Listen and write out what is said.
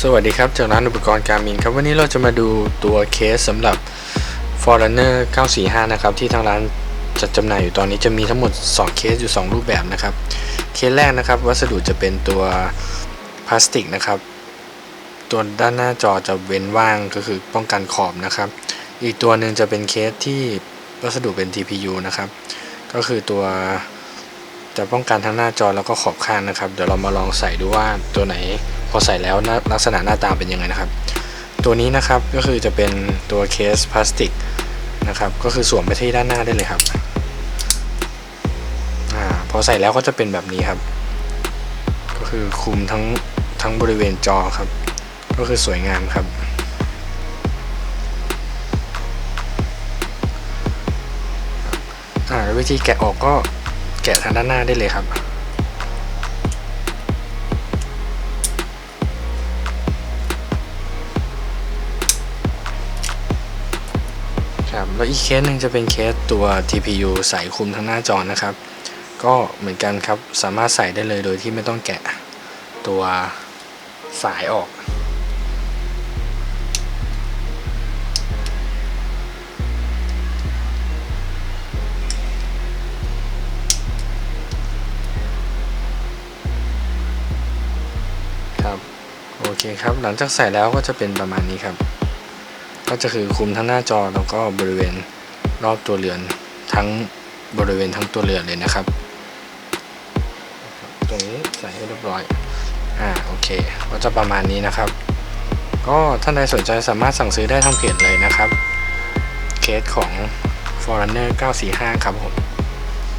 สวัสดีครับ จากร้านอุปกรณ์การมินครับวันนี้เราจะมาดูตัวเคสสำหรับ Forerunner 945 นะครับ ที่ทางร้านจัดจำหน่ายอยู่ตอนนี้จะมีทั้งหมด 2 เคสอยู่ 2 รูปแบบนะครับ เคสแรกนะครับ วัสดุจะเป็นตัวพลาสติกนะครับ ตัวด้านหน้าจอจะเว้นว่างก็คือป้องกันขอบนะครับ อีกตัวหนึ่งจะเป็นเคสที่วัสดุเป็น TPU นะครับ ก็คือตัวจะป้องกันทั้งหน้าจอแล้วก็ขอบข้างนะครับ เดี๋ยวเรามาลองใส่ดูว่าตัวไหน พอใส่แล้วลักษณะหน้าตาเป็นยังไงนะครับ ตัวนี้นะครับก็คือจะเป็นตัวเคสพลาสติกนะครับ ก็คือสวมไปที่ด้านหน้าได้เลยครับอาพอใส่แล้วก็จะเป็นแบบนี้ครับ ก็คือคุมทั้งทั้งบริเวณจอครับ ก็คือสวยงามครับอ่าวิธีแกะออกก็แกะทางด้านหน้าได้เลยครับ ครับแล้วอีกเคสหนึ่งจะเป็นเคสตัว TPU ใส่คุมทั้งหน้าจอนะครับ ก็เหมือนกันครับสามารถใส่ได้เลยโดยที่ไม่ต้องแกะตัวสายออก ครับ โอเคครับ หลังจากใส่แล้วก็จะเป็นประมาณนี้ครับ ก็จะคือคุมทั้งหน้าจอแล้วก็บริเวณรอบตัวเรือนทั้งบริเวณทั้งตัวเรือนเลยนะครับ ตรงนี้ใส่ให้เรียบร้อย อ่าโอเค ก็จะประมาณนี้นะครับ ก็ท่านใดสนใจสามารถสั่งซื้อได้ทางเพจเลยนะครับ เคสของ Forerunner 945 ครับผม